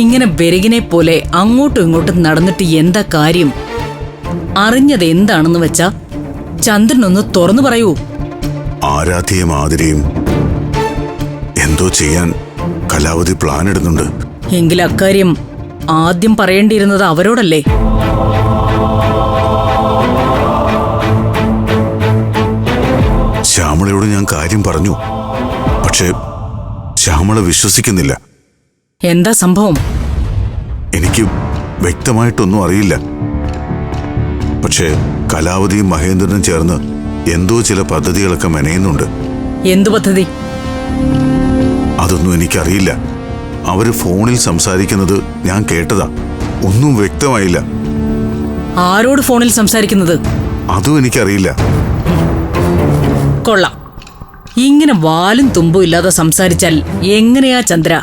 ഇങ്ങനെ വെരകിനെ പോലെ അങ്ങോട്ടും ഇങ്ങോട്ടും നടന്നിട്ട് എന്താ കാര്യം? അറിഞ്ഞത് എന്താണെന്ന് വെച്ചാ ചന്ദ്രനൊന്ന് തുറന്നു പറയൂ. ആരാധ്യയും ആതിരയും എന്തോ ചെയ്യാൻ കലാവതി പ്ലാൻ ഇടുന്നുണ്ട്. എങ്കിൽ അക്കാര്യം ആദ്യം പറയേണ്ടിയിരുന്നത് അവരോടല്ലേ? ശ്യാമളയോട് ഞാൻ കാര്യം പറഞ്ഞു. പക്ഷേ ശ്യാമള വിശ്വസിക്കുന്നില്ല. എന്താ സംഭവം? എനിക്ക് വ്യക്തമായിട്ടൊന്നും അറിയില്ല. പക്ഷേ കലാവതിയും മഹേന്ദ്രനും ചേർന്ന് എന്തോ ചില പദ്ധതികളൊക്കെ മെനയുന്നുണ്ട്. എന്തു പദ്ധതി? അതൊന്നും എനിക്കറിയില്ല. അവർ ഫോണിൽ സംസാരിക്കുന്നത് ഞാൻ കേട്ടതാ. ഒന്നും വ്യക്തമായില്ല. ആരോട് ഫോണിൽ സംസാരിക്കുന്നത്? അതും എനിക്കറിയില്ല. കൊള്ളാം. ഇങ്ങനെ വാലും തുമ്പും ഇല്ലാതെ സംസാരിച്ചാൽ എങ്ങനെയാ ചന്ദ്ര?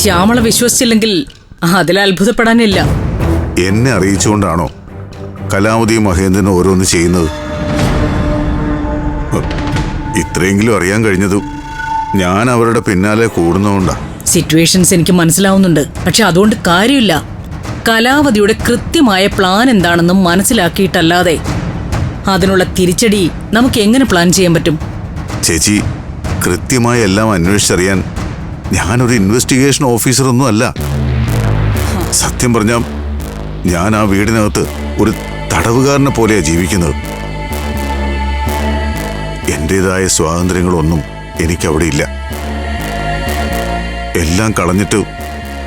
ശ്യാമള വിശ്വസിച്ചില്ലെങ്കിൽ അതിൽ അത്ഭുതപ്പെടാനില്ല. എന്നെ അറിയിച്ചുകൊണ്ടാണോ കലാമതി മഹേന്ദ്രനും ഓരോന്ന് ചെയ്യുന്നത്? ഇത്രയെങ്കിലും അറിയാൻ കഴിഞ്ഞതും ഞാൻ അവരുടെ പിന്നാലെ കൂടുന്നതുകൊണ്ടാ. സിറ്റുവേഷൻസ് എനിക്ക് മനസ്സിലാവുന്നുണ്ട്. പക്ഷെ അതുകൊണ്ട് കാര്യമില്ല. കലാവതിയുടെ കൃത്യമായ പ്ലാൻ എന്താണെന്നും മനസ്സിലാക്കിയിട്ടല്ലാതെ അതിനുള്ള തിരിച്ചടി നമുക്ക് എങ്ങനെ പ്ലാൻ ചെയ്യാൻ പറ്റും? ചേച്ചി കൃത്യമായി എല്ലാം അന്വേഷിച്ചറിയാൻ ഞാനൊരു ഇൻവെസ്റ്റിഗേഷൻ ഓഫീസറൊന്നും അല്ല. സത്യം പറഞ്ഞാൽ ഞാൻ ആ വീടിനകത്ത് ഒരു തടവുകാരനെ പോലെയാ ജീവിക്കുന്നത്. എന്റേതായ സ്വാതന്ത്ര്യങ്ങളൊന്നും എനിക്കവിടെ ഇല്ല. എല്ലാം കളഞ്ഞിട്ട്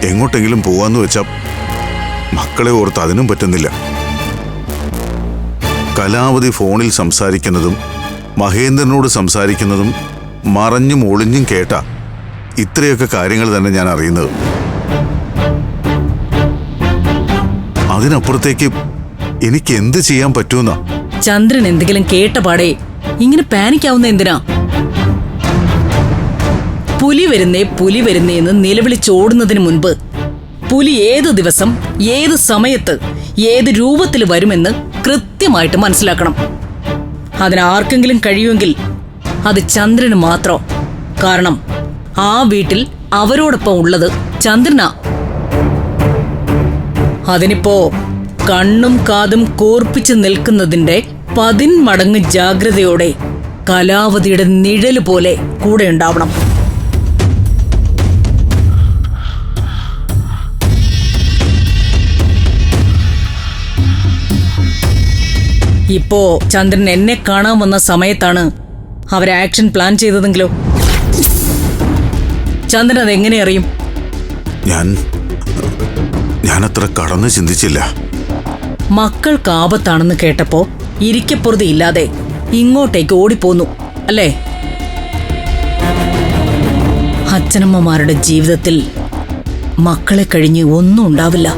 എങ്ങോട്ടെങ്കിലും പോവാന്ന് വെച്ചാൽ മക്കളെ ഓർത്ത് അതിനും പറ്റുന്നില്ല. കലാവധി ഫോണിൽ സംസാരിക്കുന്നതും മഹേന്ദ്രനോട് സംസാരിക്കുന്നതും മറഞ്ഞും ഒളിഞ്ഞും കേട്ട ഇത്രയൊക്കെ കാര്യങ്ങൾ തന്നെ ഞാൻ അറിയുന്നത്. അതിനപ്പുറത്തേക്ക് എനിക്ക് എന്ത് ചെയ്യാൻ പറ്റൂന്നാ? ചന്ദ്രൻ എന്തെങ്കിലും കേട്ട പാടേ ഇങ്ങനെ പാനിക്കാവുന്ന എന്തിനാ? പുലി വരുന്നേ പുലി വരുന്നേ എന്ന് നിലവിളിച്ചോടുന്നതിന് മുൻപ് പുലി ഏത് ദിവസം ഏത് സമയത്ത് ഏത് രൂപത്തിൽ വരുമെന്ന് കൃത്യമായിട്ട് മനസ്സിലാക്കണം. അതിനാർക്കെങ്കിലും കഴിയുമെങ്കിൽ അത് ചന്ദ്രന് മാത്രം. കാരണം ആ വീട്ടിൽ അവരോടൊപ്പം ഉള്ളത് ചന്ദ്രന. അതിനിപ്പോ കണ്ണും കാതും കോർപ്പിച്ച് നിൽക്കുന്നതിന്റെ പതിന്മടങ്ങ് ജാഗ്രതയോടെ കലാവതിയുടെ നിഴൽ പോലെ കൂടെ ഉണ്ടാവണം. ഇപ്പോ ചന്ദ്രൻ എന്നെ കാണാൻ വന്ന സമയത്താണ് അവർ ആക്ഷൻ പ്ലാൻ ചെയ്തതെങ്കിലോ? ചന്ദ്രൻ എങ്ങനെ അറിയും? ഞാൻ ഞാനത്ര കടന്ന് ചിന്തിച്ചില്ല. മക്കൾക്ക് ആപത്താണെന്ന് കേട്ടപ്പോ ഇരിക്കപ്പുറതി ഇല്ലാതെ ഇങ്ങോട്ടേക്ക് ഓടിപ്പോന്നു അല്ലേ? അച്ഛനമ്മമാരുടെ ജീവിതത്തിൽ മക്കളെ കഴിഞ്ഞ് ഒന്നും ഉണ്ടാവില്ല.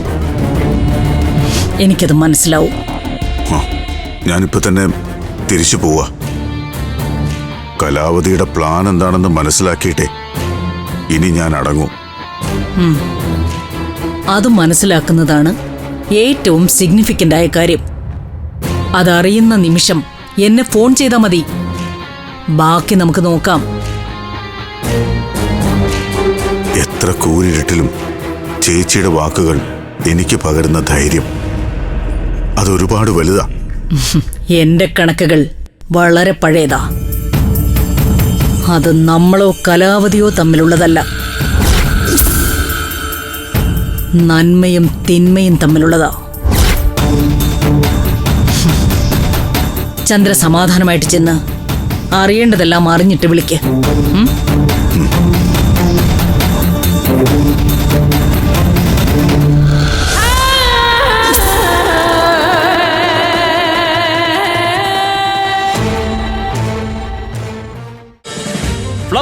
എനിക്കത് മനസ്സിലാവും. ഞാനിപ്പോ തന്നെ തിരിച്ചു പോവാ. കലാവതിയുടെ പ്ലാൻ എന്താണെന്ന് മനസ്സിലാക്കിയിട്ടേ ഇനി ഞാൻ അടങ്ങും. അത് മനസ്സിലാക്കുന്നതാണ് ഏറ്റവും സിഗ്നിഫിക്കന്റ് ആയ കാര്യം. അതറിയുന്ന നിമിഷം എന്നെ ഫോൺ ചെയ്താൽ മതി. ബാക്കി നമുക്ക് നോക്കാം. എത്ര കൂരിരുട്ടിലും ചേച്ചിയുടെ വാക്കുകൾ എനിക്ക് പകരുന്ന ധൈര്യം. അതൊരുപാട് വലുതാ. എന്റെ കണക്കുകൾ വളരെ പഴയതാ. അത് നമ്മളോ കലാവതിയോ തമ്മിലുള്ളതല്ല. നന്മയും തിന്മയും തമ്മിലുള്ളതാ. ചന്ദ്ര സമാധാനമായിട്ട് ചെന്ന് അറിയേണ്ടതെല്ലാം അറിഞ്ഞിട്ട് വിളിക്ക്.